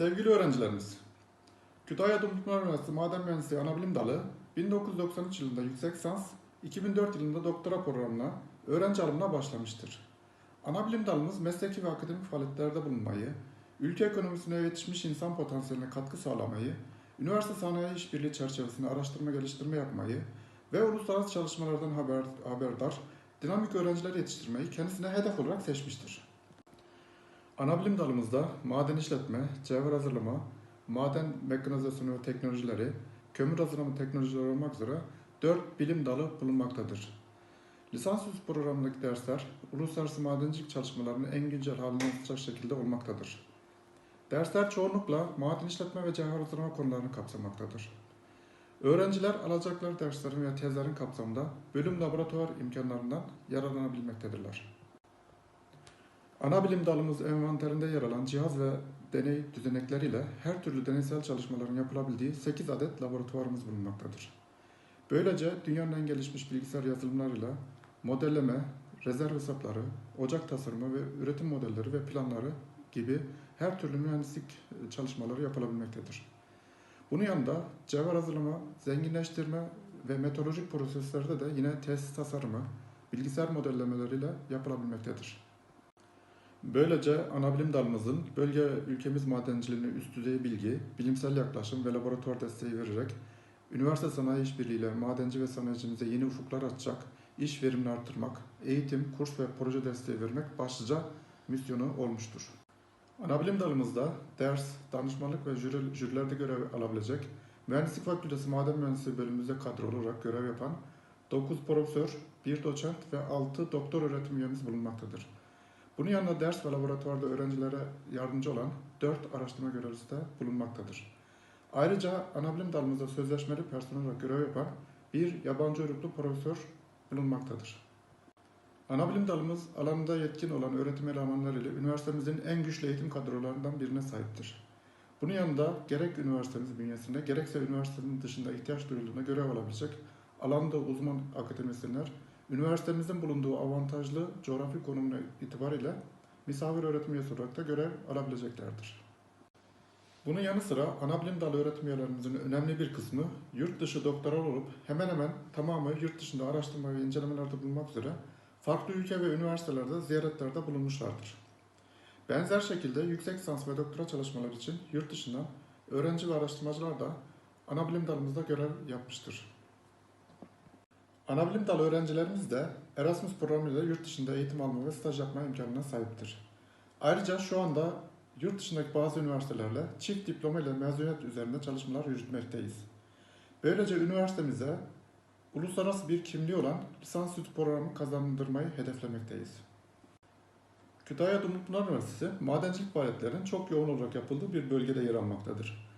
Sevgili öğrencilerimiz, Kütahya Dumlupınar Üniversitesi Maden Mühendisliği Anabilim Dalı 1993 yılında yüksek lisans, 2004 yılında doktora programına öğrenci alımına başlamıştır. Anabilim dalımız mesleki ve akademik faaliyetlerde bulunmayı, ülke ekonomisine yetişmiş insan potansiyeline katkı sağlamayı, üniversite sanayi işbirliği çerçevesinde araştırma geliştirme yapmayı ve uluslararası çalışmalardan haber, haberdar, dinamik öğrenciler yetiştirmeyi kendisine hedef olarak seçmiştir. Anabilim dalımızda maden işletme, cevher hazırlama, maden mekanizasyonu ve teknolojileri, kömür hazırlama teknolojileri olmak üzere 4 bilim dalı bulunmaktadır. Lisansüstü programındaki dersler, uluslararası madencilik çalışmalarının en güncel haline yansıtacak şekilde olmaktadır. Dersler çoğunlukla maden işletme ve cevher hazırlama konularını kapsamaktadır. Öğrenciler alacakları derslerin ve tezlerin kapsamında bölüm laboratuvar imkanlarından yararlanabilmektedirler. Ana bilim dalımız envanterinde yer alan cihaz ve deney düzenekleriyle her türlü deneysel çalışmaların yapılabildiği 8 adet laboratuvarımız bulunmaktadır. Böylece dünyanın en gelişmiş bilgisayar yazılımlarıyla modelleme, rezerv hesapları, ocak tasarımı ve üretim modelleri ve planları gibi her türlü mühendislik çalışmaları yapılabilmektedir. Bunun yanında cevher hazırlama, zenginleştirme ve meteorolojik proseslerde de yine test tasarımı, bilgisayar modellemeleriyle yapılabilmektedir. Böylece anabilim dalımızın bölge ülkemiz madenciliğine üst düzey bilgi, bilimsel yaklaşım ve laboratuvar desteği vererek üniversite sanayi işbirliğiyle madenci ve sanayicimize yeni ufuklar açacak, iş verimini artırmak, eğitim, kurs ve proje desteği vermek başlıca misyonu olmuştur. Anabilim dalımızda ders, danışmanlık ve jüri, jürilerde görev alabilecek, Mühendislik Fakültesi Maden Mühendisliği bölümümüzde kadrolu olarak görev yapan 9 profesör, 1 doçent ve 6 doktor öğretim üyemiz bulunmaktadır. Bunun yanında ders ve laboratuvarda öğrencilere yardımcı olan 4 araştırma görevlisi de bulunmaktadır. Ayrıca anabilim dalımızda sözleşmeli personel olarak görev yapan bir yabancı uyruklu profesör bulunmaktadır. Anabilim dalımız alanında yetkin olan öğretim elemanlarıyla üniversitemizin en güçlü eğitim kadrolarından birine sahiptir. Bunun yanında gerek üniversitemiz bünyesinde gerekse üniversitenin dışında ihtiyaç duyulduğunda görev alabilecek alanda uzman akademisyenler üniversitemizin bulunduğu avantajlı coğrafi konumuna itibariyle misafir öğretim üyesi olarak da görev alabileceklerdir. Bunun yanı sıra anabilim dalı öğretim üyelerimizin önemli bir kısmı yurt dışı doktoral olup hemen hemen tamamı yurt dışında araştırma ve incelemelerde bulunmak üzere farklı ülke ve üniversitelerde ziyaretlerde bulunmuşlardır. Benzer şekilde yüksek lisans ve doktora çalışmaları için yurt dışından öğrenci ve araştırmacılar da anabilim dalımızda görev yapmıştır. Anabilim dalı öğrencilerimiz de Erasmus programıyla yurt dışında eğitim alma ve staj yapma imkanına sahiptir. Ayrıca şu anda yurt dışındaki bazı üniversitelerle çift diploma ile mezuniyet üzerinde çalışmalar yürütmekteyiz. Böylece üniversitemize uluslararası bir kimliği olan lisansüstü programı kazandırmayı hedeflemekteyiz. Kütahya Dumlupınar Üniversitesi madencilik faaliyetlerinin çok yoğun olarak yapıldığı bir bölgede yer almaktadır.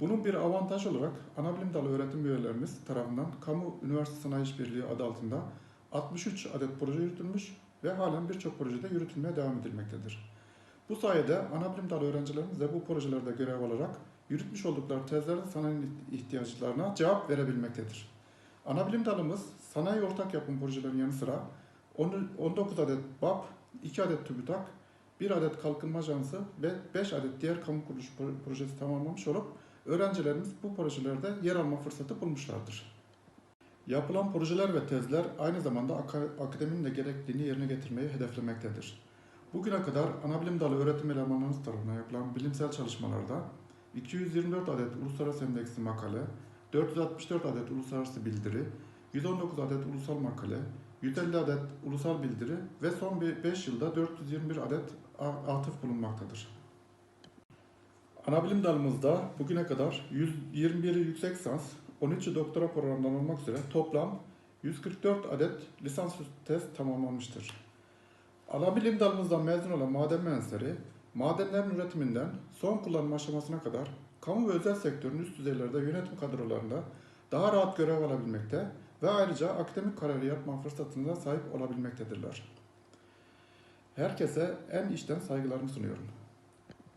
Bunun bir avantaj olarak anabilim dalı öğretim üyelerimiz tarafından Kamu Üniversite Sanayi İşbirliği adı altında 63 adet proje yürütülmüş ve halen birçok projede yürütülmeye devam edilmektedir. Bu sayede anabilim dalı öğrencilerimiz de bu projelerde görev alarak yürütmüş oldukları tezlerde sanayi ihtiyaçlarına cevap verebilmektedir. Anabilim dalımız sanayi ortak yapım projelerinin yanı sıra 19 adet BAP, 2 adet TÜBİTAK, 1 adet kalkınma ajansı ve 5 adet diğer kamu kuruluş projesi tamamlamış olup öğrencilerimiz bu projelerde yer alma fırsatı bulmuşlardır. Yapılan projeler ve tezler aynı zamanda akademinin de gerekliliğini yerine getirmeyi hedeflemektedir. Bugüne kadar anabilim dalı öğretim elemanlarımız tarafından yapılan bilimsel çalışmalarda 224 adet uluslararası endeksli makale, 464 adet uluslararası bildiri, 119 adet ulusal makale, 150 adet ulusal bildiri ve son 5 yılda 421 adet atıf bulunmaktadır. Anabilim dalımızda bugüne kadar 121'i yüksek lisans, 13'ü doktora programından olmak üzere toplam 144 adet lisansüstü test tamamlanmıştır. Anabilim dalımızdan mezun olan maden mühendisleri, madenlerin üretiminden son kullanım aşamasına kadar kamu ve özel sektörün üst düzeylerde yönetim kadrolarında daha rahat görev alabilmekte ve ayrıca akademik kariyer yapma fırsatına sahip olabilmektedirler. Herkese en içten saygılarımı sunuyorum.